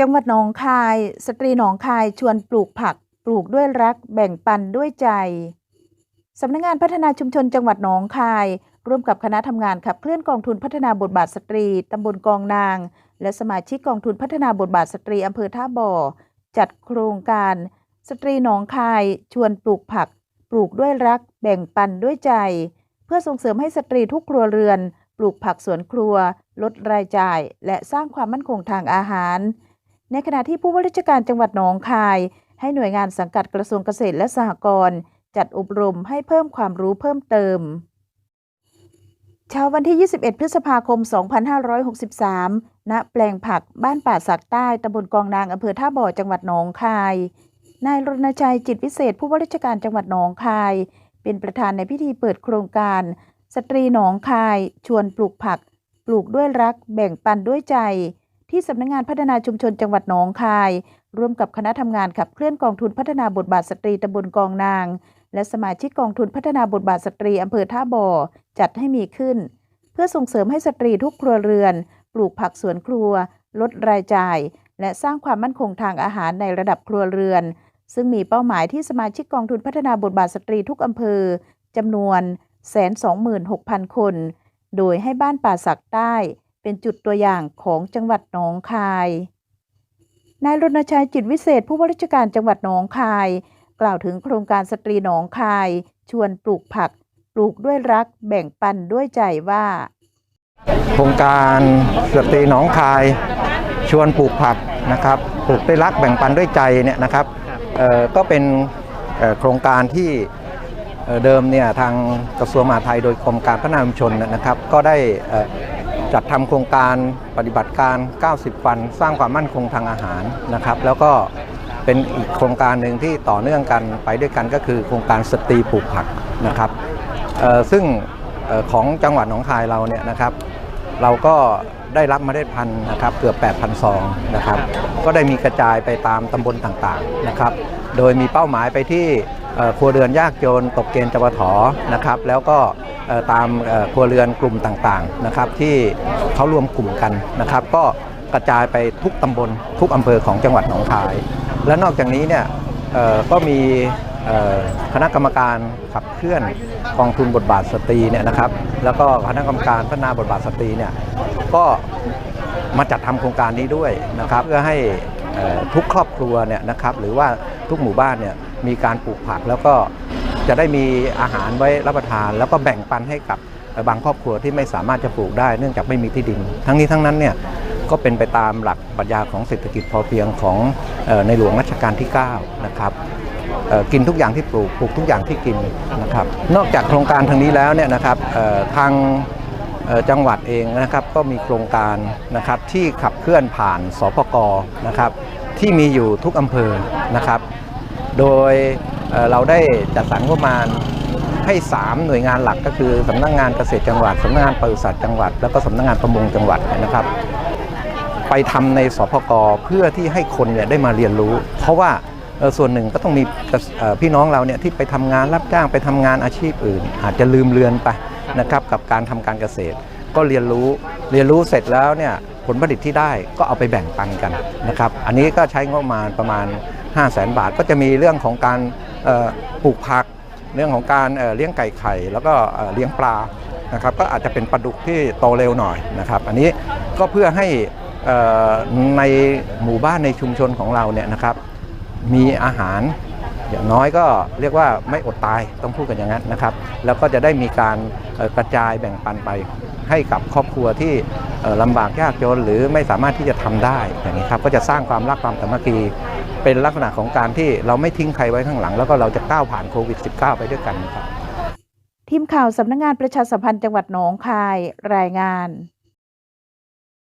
จังหวัดหนองคาย สตรีหนองคายชวนปลูกผัก ปลูกด้วยรัก แบ่งปันด้วยใจสำนักงานพัฒนาชุมชนจังหวัดหนองคาย ร่วมกับคณะทำงานขับเคลื่อนกองทุนพัฒนาบทบาทสตรีตำบลกองนาง และสมาชิกกองทุนพัฒนาบทบาทสตรีอำเภอท่าบ่อ จัดโครงการ สตรีหนองคาย ชวนปลูกผัก ปลูกด้วยรัก แบ่งปันด้วยใจ เพื่อส่งเสริมให้สตรีทุกครัวเรือน ปลูกผักสวนครัว ลดรายจ่าย และสร้างความมั่นคงทางอาหาร ในขณะที่ผู้ว่าราชการจังหวัดหนองคาย ให้หน่วยงานสังกัดกระทรวงเกษตรและสหกรณ์จัดอบรมให้เพิ่มความรู้เพิ่มเติม เช้าวันที่ 21 พฤษภาคม 2563 ณ แปลงผักบ้านป่าสักใต้ตำบลกองนางอำเภอท่าบ่อจังหวัดหนองคาย นายรณชัยจิตวิเศษ ผู้ว่าราชการจังหวัดหนองคาย เป็นประธานในพิธีเปิดโครงการ สตรีหนองคาย ชวนปลูกผัก ปลูกด้วยรัก แบ่งปันด้วยใจ ที่สำนักงานพัฒนาชุมชนจังหวัดหนองคาย ร่วมกับคณะทำงานขับเคลื่อนกองทุนพัฒนาบทบาทสตรีตำบลกองนาง และสมาชิกกองทุนพัฒนาบทบาทสตรีอำเภอท่าบ่อจัดให้มีขึ้น เพื่อส่งเสริมให้สตรีทุกครัวเรือน ปลูกผักสวนครัว ลดรายจ่าย และสร้างความมั่นคงทางอาหารในระดับครัวเรือน ซึ่งมีเป้าหมายที่สมาชิกกองทุนพัฒนาบทบาทสตรีทุกอำเภอจำนวน126,000 คน โดยให้บ้านป่าสักใต้ เป็นจุดตัวอย่างของจังหวัดหนองคาย นายรณชัยจิตวิเศษผู้ว่าราชการจังหวัดหนองคาย กล่าวถึงโครงการสตรีหนองคาย ชวนปลูกผัก ปลูกด้วยรัก แบ่งปันด้วยใจว่า โครงการสตรีหนองคาย ชวนปลูกผักนะครับปลูกด้วยรักแบ่งปันด้วยใจเนี่ยนะครับก็เป็นโครงการที่เดิมเนี่ยทางกระทรวงมหาดไทยโดยกรมการพัฒนาชุมชนนะครับ ก็ได้ จัดทำโครงการปฏิบัติการ 90 วัน สร้างความมั่นคงทางอาหารนะครับ แล้วก็เป็นอีกโครงการหนึ่งที่ต่อเนื่องกันไปด้วยกันก็คือโครงการสตรีปลูกผักนะครับซึ่งออของจังหวัดหนองคายเราเนี่ยนะครับ เราก็ได้รับเมล็ดพันธุ์นะครับเกือบ 8,000 ซองนะครับ ก็ได้มีกระจายไปตามตำบลต่างๆนะครับ โดยมีเป้าหมายไปที่ครัวเรือนยากจนตกเกณฑ์จปทนะครับ แล้วก็ ตามครัวเรือนกลุ่มต่างๆนะครับที่เขารวมกลุ่มกันนะครับ ก็กระจายไปทุกตำบลทุกอำเภอของจังหวัดหนองคาย และนอกจากนี้เนี่ยก็มีคณะกรรมการขับเคลื่อนกองทุนบทบาทสตรีเนี่ยนะครับ แล้วก็คณะกรรมการพัฒนาบทบาทสตรีเนี่ยก็มาจัดทำโครงการนี้ด้วยนะครับ เพื่อให้ทุกครอบครัวเนี่ยนะครับ หรือว่าทุกหมู่บ้านเนี่ยมีการปลูกผักแล้วก็ จะได้มีอาหารไว้รับประทาน แล้วก็แบ่งปันให้กับบางครอบครัวที่ไม่สามารถจะปลูกได้เนื่องจากไม่มีที่ดิน ทั้งนี้ทั้งนั้นเนี่ยก็เป็นไปตามหลักปรัชญาของเศรษฐกิจพอเพียงของออในหลวงรัชกาลที่ 9 นะครับกินทุกอย่างที่ปลูกปลูกทุกอย่างที่กินนะครับนอกจากโครงการทางนี้แล้วเนี่ยนะครับทางจังหวัดเองนะครับก็มีโครงการนะครับที่ขับเคลื่อนผ่านสปกนะครับที่มีอยู่ทุกอำเภอนะครับ โดย เเราได้จัดสรรงบประมาณให้ 3 หน่วยงานหลักก็คือสำนักงานเกษตรจังหวัดสำนักงานปศุสัตว์จังหวัด แล้วก็สำนักงานประมงจังหวัดนะครับ ไปทำในสพกเพื่อที่ให้คนเนี่ยได้มาเรียนรู้ เพราะว่าส่วนหนึ่งก็ต้องมีพี่น้องเราเนี่ยที่ไปทำงานรับจ้างไปทำงานอาชีพอื่น อาจจะลืมเลือนไปนะครับกับการทำการเกษตร ก็เรียนรู้เรียนรู้เสร็จแล้วเนี่ยผลผลิตที่ได้ก็เอาไปแบ่งปันกันนะครับ อันนี้ก็ใช้งบประมาณประมาณ 5 0 0แสนบาท ก็จะมีเรื่องของการ ปลูกผัก เรื่องของการเลี้ยงไก่ไข่ แล้วก็เลี้ยงปลานะครับก็อาจจะเป็นปลาดุกที่โตเร็วหน่อยนะครับ อันนี้ก็เพื่อให้ในหมู่บ้านในชุมชนของเราเนี่ยนะครับ มีอาหารอย่างน้อยก็เรียกว่าไม่อดตายต้องพูดกันอย่างนั้นนะครับ แล้วก็จะได้มีการกระจายแบ่งปันไปให้กับครอบครัวที่ลำบากยากจนหรือไม่สามารถที่จะทำได้อย่างนี้ครับก็จะสร้างความรักความสามัคคี เป็นลักษณะของการที่เราไม่ทิ้งใครไว้ข้างหลัง แล้วก็เราจะก้าวผ่านโควิด -19 ไปด้วยกันครับ ทีมข่าวสำนักงานประชาสัมพันธ์จังหวัดหนองคายรายงาน